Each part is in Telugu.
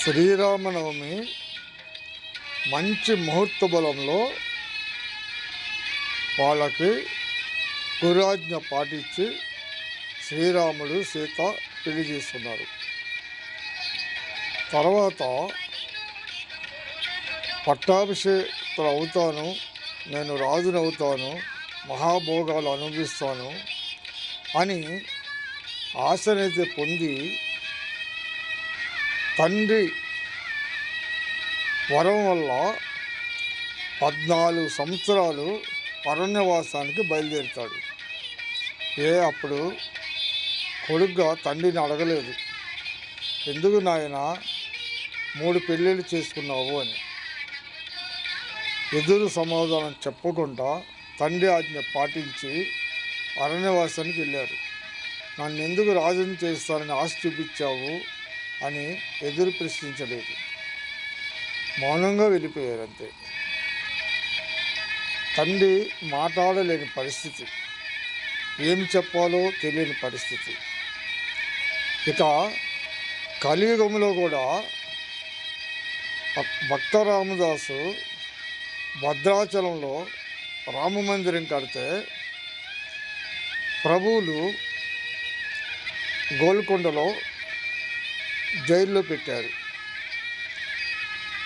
శ్రీరామనవమి మంచి ముహూర్త బలంలో వాళ్ళకి గురాజ్ఞ పాటించి శ్రీరాముడు సీత పెళ్ళి చేస్తున్నారు. తర్వాత పట్టాభిషేకులు అవుతాను నేను రాజును అవుతాను మహాభోగాలు అనుభవిస్తాను అని ఆశనైతే పొంది తండ్రి వరం వల్ల పద్నాలుగు సంవత్సరాలు అరణ్యవాసానికి బయలుదేరుతాడు. ఏ అప్పుడు కొడుగ్గా తండ్రిని అడగలేదు. ఎందుకు నాయన మూడు పెళ్ళిళ్ళు చేసుకున్నావు? అని. ఎదురు సమాధానం చెప్పకుండా తండ్రి ఆజ్ఞ పాటించి అరణ్యవాసానికి వెళ్ళారు నన్ను ఎందుకు రాజుని చేస్తానని ఆశ చూపించావు? అని ఎదురు ప్రశ్నించలేదు. మౌనంగా వెళ్ళిపోయారు అంతే తండ్రి మాట్లాడలేని పరిస్థితి. ఏం చెప్పాలో తెలియని పరిస్థితి. ఇక కలియుగంలో కూడా భక్- భక్త రామదాసు భద్రాచలంలో రామ మందిరం కడితే ప్రభువులు గోల్కొండలో జైల్లో పెట్టారు.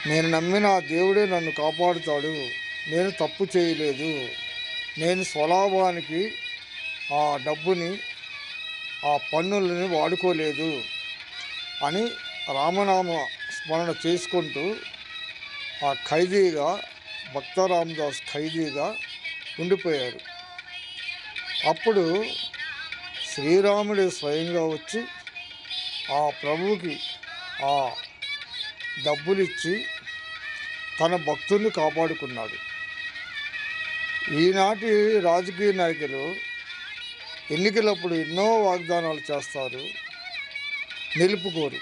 నేను నమ్మిన ఆ దేవుడే నన్ను కాపాడుతాడు. నేను తప్పు చేయలేదు. నేను స్వలాభానికి ఆ డబ్బుని ఆ పన్నులని వాడుకోలేదు అని రామనామ స్మరణ చేసుకుంటూ ఆ ఖైదీగా భక్త రామదాస్ ఖైదీగా ఉండిపోయారు. అప్పుడు శ్రీరాముడు స్వయంగా వచ్చి ఆ ప్రభువుకి ఆ డబ్బులిచ్చి తన భక్తుల్ని కాపాడుకున్నాడు. ఈనాటి రాజకీయ నాయకులు ఎన్నికలప్పుడు ఎన్నో వాగ్దానాలు చేస్తారు నిలుపుకోరు.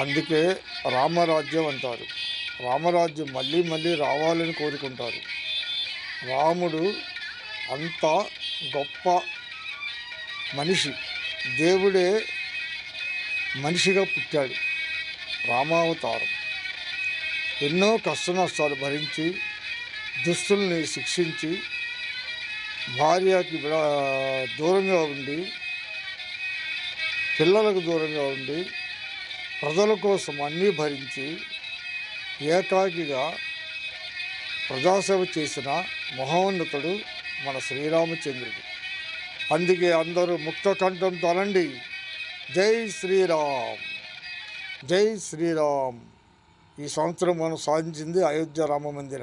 అందుకే రామరాజ్యం అంటారు. రామరాజ్యం మళ్ళీ మళ్ళీ రావాలని కోరుకుంటారు. రాముడు అంత గొప్ప మనిషి. దేవుడే మనిషిగా పుట్టాడు. రామావతారం. ఎన్నో కష్ట నష్టాలు భరించి దుస్తుల్ని శిక్షించి భార్యకి విడా- దూరంగా ఉండి పిల్లలకు దూరంగా ఉండి ప్రజల కోసం అన్నీ భరించి ఏకాకిగా ప్రజాసేవ చేసిన మహోన్నతుడు మన శ్రీరామచంద్రుడు. అందుకే అందరూ ముక్త కంఠంతో అనండి జై శ్రీరామ్. జై శ్రీరామ్. ఈ సంవత్సరం మనం సాధించింది అయోధ్య రామ మందిరం.